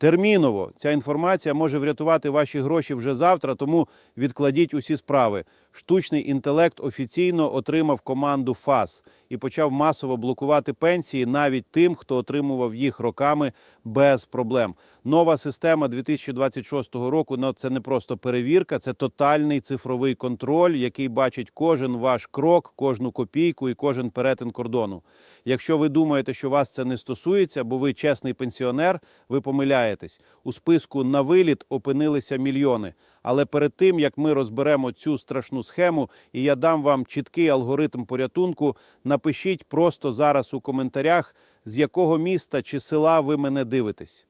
Терміново ця інформація може врятувати ваші гроші вже завтра, тому відкладіть усі справи. Штучний інтелект офіційно отримав команду ФАС і почав масово блокувати пенсії навіть тим, хто отримував їх роками без проблем. Нова система 2026 року ну, це не просто перевірка, це тотальний цифровий контроль, який бачить кожен ваш крок, кожну копійку і кожен перетин кордону. Якщо ви думаєте, що вас це не стосується, бо ви чесний пенсіонер, ви помиляєтесь. У списку на виліт опинилися мільйони. Але перед тим як ми розберемо цю страшну схему, і я дам вам чіткий алгоритм порятунку, напишіть просто зараз у коментарях, з якого міста чи села ви мене дивитесь.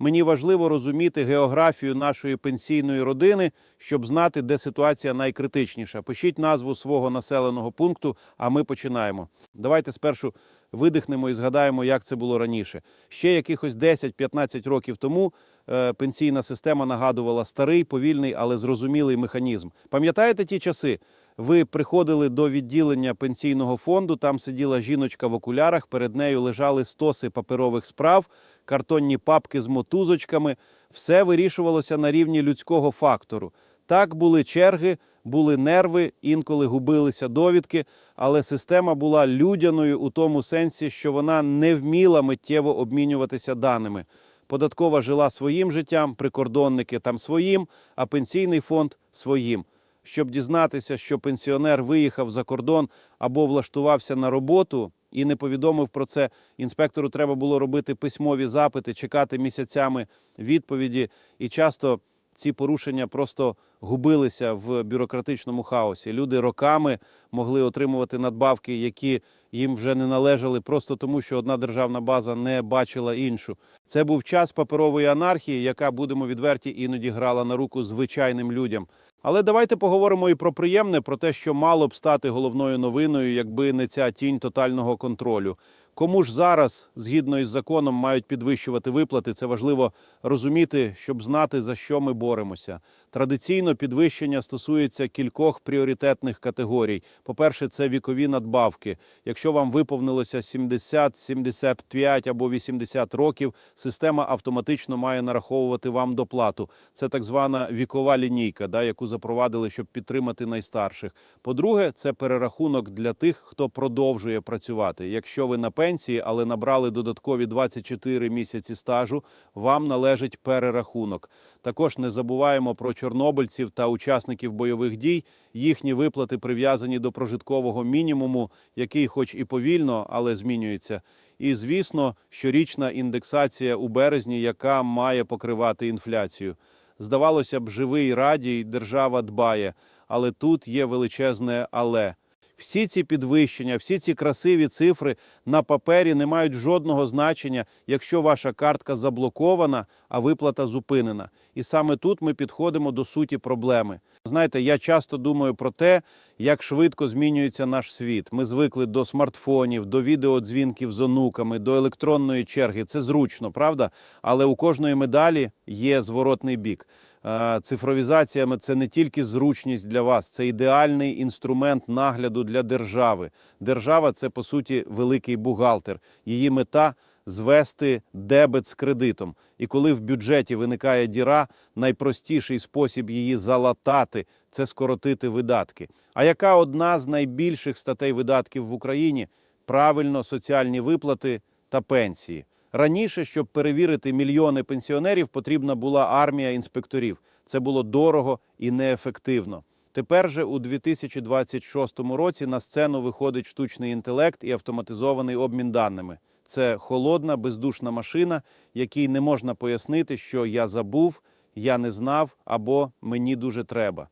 Мені важливо розуміти географію нашої пенсійної родини, щоб знати, де ситуація найкритичніша. Пишіть назву свого населеного пункту, а ми починаємо. Давайте спершу видихнемо і згадаємо, як це було раніше. Ще якихось 10-15 років тому е, пенсійна система нагадувала старий, повільний, але зрозумілий механізм. Пам'ятаєте ті часи? Ви приходили до відділення пенсійного фонду, там сиділа жіночка в окулярах, перед нею лежали стоси паперових справ, картонні папки з мотузочками. Все вирішувалося на рівні людського фактору. Так були черги, були нерви, інколи губилися довідки, але система була людяною у тому сенсі, що вона не вміла миттєво обмінюватися даними. Податкова жила своїм життям, прикордонники там своїм, а пенсійний фонд своїм. Щоб дізнатися, що пенсіонер виїхав за кордон або влаштувався на роботу і не повідомив про це, інспектору треба було робити письмові запити, чекати місяцями відповіді. І часто ці порушення просто губилися в бюрократичному хаосі. Люди роками могли отримувати надбавки, які їм вже не належали, просто тому, що одна державна база не бачила іншу. Це був час паперової анархії, яка, будемо відверті, іноді грала на руку звичайним людям. Але давайте поговоримо і про приємне, про те, що мало б стати головною новиною, якби не ця тінь тотального контролю. Кому ж зараз, згідно із законом, мають підвищувати виплати? Це важливо розуміти, щоб знати, за що ми боремося. Традиційно підвищення стосується кількох пріоритетних категорій. По-перше, це вікові надбавки. Якщо вам виповнилося 70, 75 або 80 років, система автоматично має нараховувати вам доплату. Це так звана вікова лінійка, да, яку запровадили, щоб підтримати найстарших. По-друге, це перерахунок для тих, хто продовжує працювати. Якщо ви на пенсії, але набрали додаткові 24 місяці стажу, вам належить перерахунок. Також не забуваємо про чорнобильців та учасників бойових дій. Їхні виплати прив'язані до прожиткового мінімуму, який, хоч і повільно, але змінюється. І звісно, щорічна індексація у березні, яка має покривати інфляцію. Здавалося б, живий радій, держава дбає, але тут є величезне але. Всі ці підвищення, всі ці красиві цифри на папері не мають жодного значення, якщо ваша картка заблокована, а виплата зупинена. І саме тут ми підходимо до суті проблеми. Знаєте, я часто думаю про те, як швидко змінюється наш світ. Ми звикли до смартфонів, до відеодзвінків з онуками, до електронної черги. Це зручно, правда? Але у кожної медалі є зворотний бік. Е, Цифровізація це не тільки зручність для вас, це ідеальний інструмент нагляду для держави. Держава це по суті великий бухгалтер. Її мета звести дебет з кредитом. І коли в бюджеті виникає діра, найпростіший спосіб її залатати це скоротити видатки. А яка одна з найбільших статей видатків в Україні? Правильно, соціальні виплати та пенсії. Раніше, щоб перевірити мільйони пенсіонерів, потрібна була армія інспекторів. Це було дорого і неефективно. Тепер же у 2026 році на сцену виходить штучний інтелект і автоматизований обмін даними. Це холодна, бездушна машина, якій не можна пояснити, що я забув, я не знав або мені дуже треба.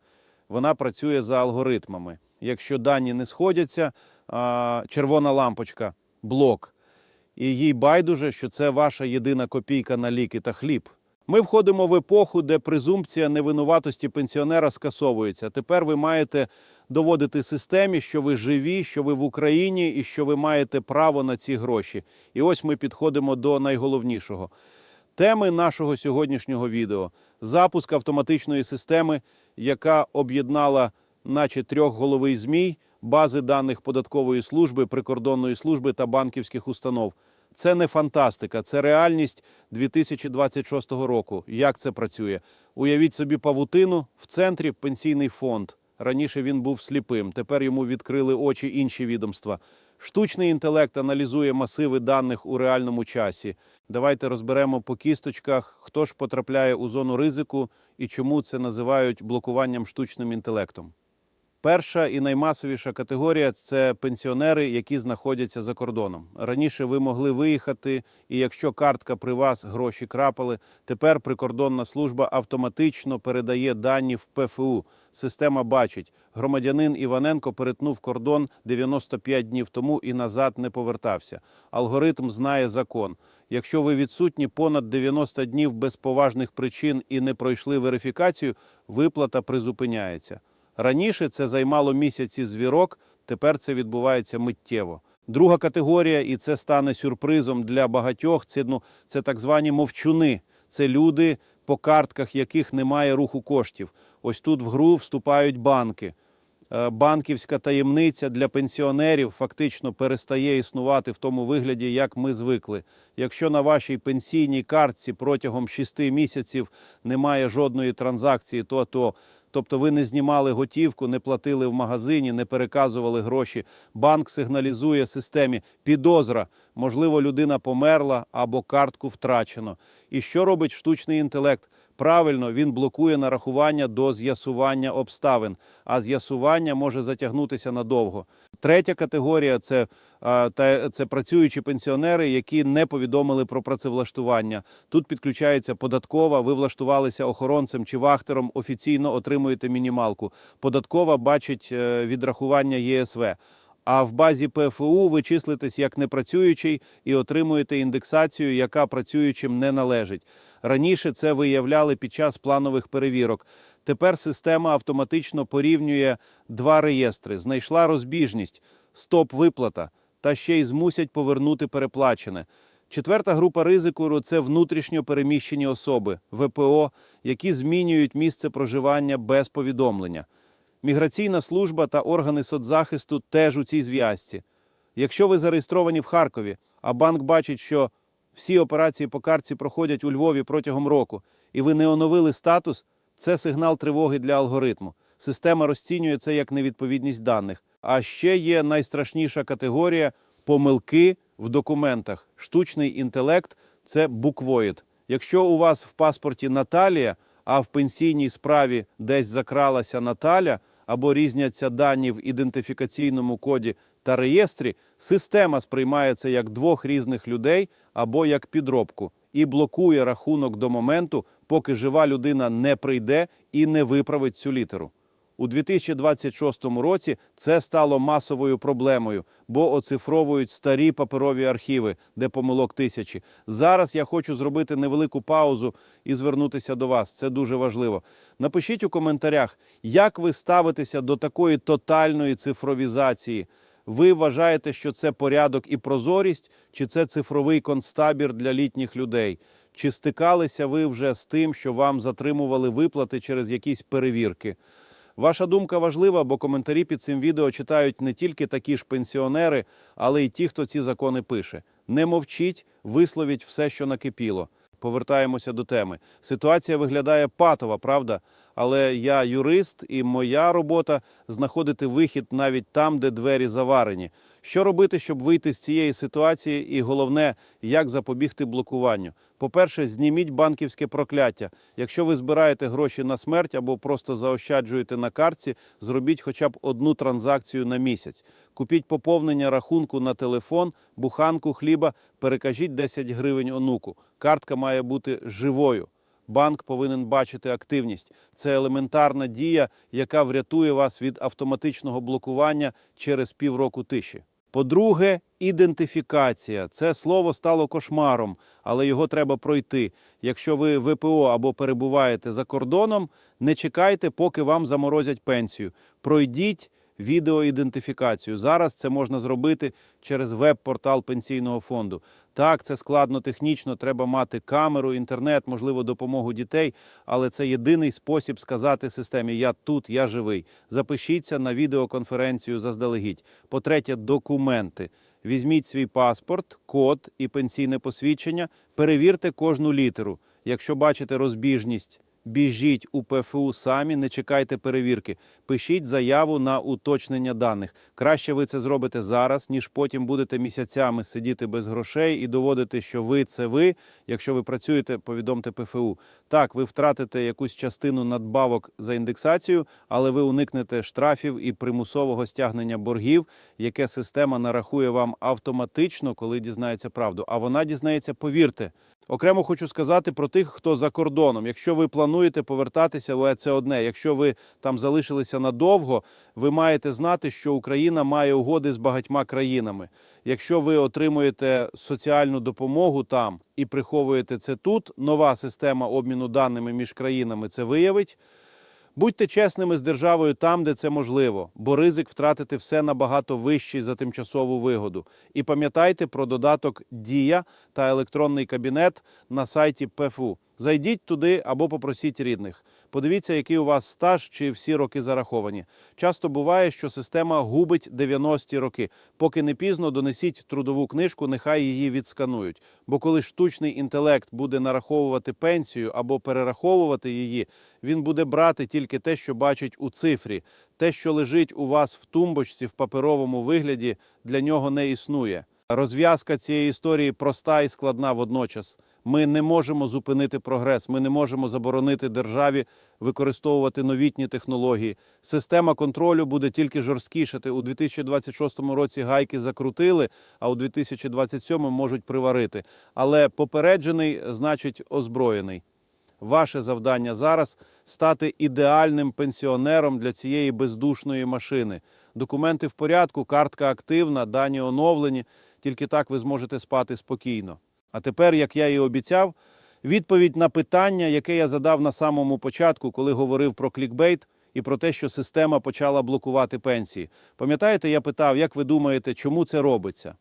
Вона працює за алгоритмами. Якщо дані не сходяться, червона лампочка, блок і їй байдуже, що це ваша єдина копійка на ліки та хліб. Ми входимо в епоху, де презумпція невинуватості пенсіонера скасовується. Тепер ви маєте доводити системі, що ви живі, що ви в Україні і що ви маєте право на ці гроші. І ось ми підходимо до найголовнішого. Теми нашого сьогоднішнього відео запуск автоматичної системи, яка об'єднала, наче трьох головий змій, бази даних податкової служби, прикордонної служби та банківських установ. Це не фантастика, це реальність 2026 року. Як це працює? Уявіть собі павутину в центрі пенсійний фонд. Раніше він був сліпим, тепер йому відкрили очі інші відомства. Штучний інтелект аналізує масиви даних у реальному часі. Давайте розберемо по кісточках, хто ж потрапляє у зону ризику і чому це називають блокуванням штучним інтелектом. Перша і наймасовіша категорія це пенсіонери, які знаходяться за кордоном. Раніше ви могли виїхати, і якщо картка при вас гроші крапали, тепер прикордонна служба автоматично передає дані в ПФУ. Система бачить, громадянин Іваненко перетнув кордон 95 днів тому і назад не повертався. Алгоритм знає закон. Якщо ви відсутні понад 90 днів без поважних причин і не пройшли верифікацію, виплата призупиняється. Раніше це займало місяці звірок, тепер це відбувається миттєво. Друга категорія, і це стане сюрпризом для багатьох. Це ну це так звані мовчуни. Це люди, по картках яких немає руху коштів. Ось тут в гру вступають банки. Е, Банківська таємниця для пенсіонерів фактично перестає існувати в тому вигляді, як ми звикли. Якщо на вашій пенсійній картці протягом 6 місяців немає жодної транзакції, то то Тобто ви не знімали готівку, не платили в магазині, не переказували гроші. Банк сигналізує системі підозра. Можливо, людина померла або картку втрачено. І що робить штучний інтелект? Правильно, він блокує нарахування до з'ясування обставин, а з'ясування може затягнутися надовго. Третя категорія це, це працюючі пенсіонери, які не повідомили про працевлаштування. Тут підключається податкова. Ви влаштувалися охоронцем чи вахтером, офіційно отримуєте мінімалку. Податкова бачить е, відрахування ЄСВ. А в базі ПФУ ви числитесь як непрацюючий і отримуєте індексацію, яка працюючим не належить. Раніше це виявляли під час планових перевірок. Тепер система автоматично порівнює два реєстри. Знайшла розбіжність, стоп-виплата, та ще й змусять повернути переплачене. Четверта група ризику це внутрішньо переміщені особи ВПО, які змінюють місце проживання без повідомлення. Міграційна служба та органи соцзахисту теж у цій зв'язці. Якщо ви зареєстровані в Харкові, а банк бачить, що всі операції по картці проходять у Львові протягом року, і ви не оновили статус, це сигнал тривоги для алгоритму. Система розцінює це як невідповідність даних. А ще є найстрашніша категорія помилки в документах. Штучний інтелект це буквоїд. Якщо у вас в паспорті Наталія, а в пенсійній справі десь закралася Наталя або різняться дані в ідентифікаційному коді та реєстрі, система сприймає це як двох різних людей або як підробку і блокує рахунок до моменту, поки жива людина не прийде і не виправить цю літеру. У 2026 році це стало масовою проблемою, бо оцифровують старі паперові архіви, де помилок тисячі. Зараз я хочу зробити невелику паузу і звернутися до вас. Це дуже важливо. Напишіть у коментарях, як ви ставитеся до такої тотальної цифровізації. Ви вважаєте, що це порядок і прозорість, чи це цифровий концтабір для літніх людей? Чи стикалися ви вже з тим, що вам затримували виплати через якісь перевірки? Ваша думка важлива, бо коментарі під цим відео читають не тільки такі ж пенсіонери, але й ті, хто ці закони пише. Не мовчіть, висловіть все, що накипіло. Повертаємося до теми. Ситуація виглядає патова, правда? Але я юрист, і моя робота знаходити вихід навіть там, де двері заварені. Що робити, щоб вийти з цієї ситуації, і головне, як запобігти блокуванню? По-перше, зніміть банківське прокляття. Якщо ви збираєте гроші на смерть або просто заощаджуєте на картці, зробіть хоча б одну транзакцію на місяць. Купіть поповнення рахунку на телефон, буханку хліба, перекажіть 10 гривень онуку. Картка має бути живою. Банк повинен бачити активність. Це елементарна дія, яка врятує вас від автоматичного блокування через півроку тиші. По-друге, ідентифікація. Це слово стало кошмаром, але його треба пройти. Якщо ви ВПО або перебуваєте за кордоном, не чекайте, поки вам заморозять пенсію. Пройдіть відеоідентифікацію. Зараз це можна зробити через веб-портал пенсійного фонду. Так, це складно технічно, треба мати камеру, інтернет, можливо, допомогу дітей, але це єдиний спосіб сказати системі Я тут, я живий. Запишіться на відеоконференцію заздалегідь. По-третє, документи. Візьміть свій паспорт, код і пенсійне посвідчення, перевірте кожну літеру. Якщо бачите розбіжність, біжіть у ПФУ самі, не чекайте перевірки. Пишіть заяву на уточнення даних. Краще ви це зробите зараз, ніж потім будете місяцями сидіти без грошей і доводити, що ви це ви. Якщо ви працюєте, повідомте ПФУ. Так, ви втратите якусь частину надбавок за індексацію, але ви уникнете штрафів і примусового стягнення боргів, яке система нарахує вам автоматично, коли дізнається правду. А вона дізнається, повірте. Окремо хочу сказати про тих, хто за кордоном. Якщо ви плануєте повертатися, це одне. Якщо ви там залишилися надовго, ви маєте знати, що Україна має угоди з багатьма країнами. Якщо ви отримуєте соціальну допомогу там і приховуєте це тут, нова система обміну даними між країнами це виявить. Будьте чесними з державою там, де це можливо, бо ризик втратити все набагато вищий за тимчасову вигоду. І пам'ятайте про додаток Дія та електронний кабінет на сайті ПФУ. Зайдіть туди або попросіть рідних. Подивіться, який у вас стаж чи всі роки зараховані. Часто буває, що система губить 90-ті роки. Поки не пізно донесіть трудову книжку, нехай її відсканують. Бо коли штучний інтелект буде нараховувати пенсію або перераховувати її, він буде брати тільки те, що бачить у цифрі. Те, що лежить у вас в тумбочці в паперовому вигляді, для нього не існує. Розв'язка цієї історії проста і складна водночас. Ми не можемо зупинити прогрес. Ми не можемо заборонити державі використовувати новітні технології. Система контролю буде тільки жорсткішати. У 2026 році гайки закрутили, а у 2027 можуть приварити. Але попереджений значить озброєний. Ваше завдання зараз стати ідеальним пенсіонером для цієї бездушної машини. Документи в порядку, картка активна, дані оновлені. Тільки так ви зможете спати спокійно. А тепер, як я і обіцяв, відповідь на питання, яке я задав на самому початку, коли говорив про клікбейт і про те, що система почала блокувати пенсії. Пам'ятаєте, я питав, як ви думаєте, чому це робиться?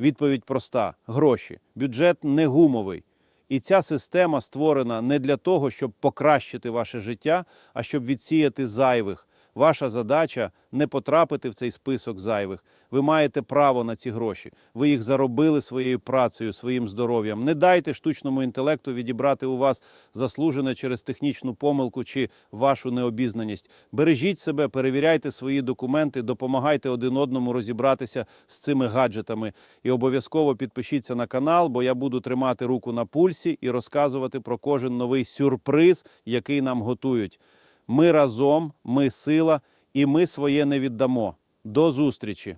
Відповідь проста: гроші. Бюджет не гумовий. І ця система створена не для того, щоб покращити ваше життя, а щоб відсіяти зайвих. Ваша задача не потрапити в цей список зайвих. Ви маєте право на ці гроші. Ви їх заробили своєю працею, своїм здоров'ям. Не дайте штучному інтелекту відібрати у вас заслужене через технічну помилку чи вашу необізнаність. Бережіть себе, перевіряйте свої документи, допомагайте один одному розібратися з цими гаджетами. І обов'язково підпишіться на канал, бо я буду тримати руку на пульсі і розказувати про кожен новий сюрприз, який нам готують. Ми разом, ми сила, і ми своє не віддамо. До зустрічі!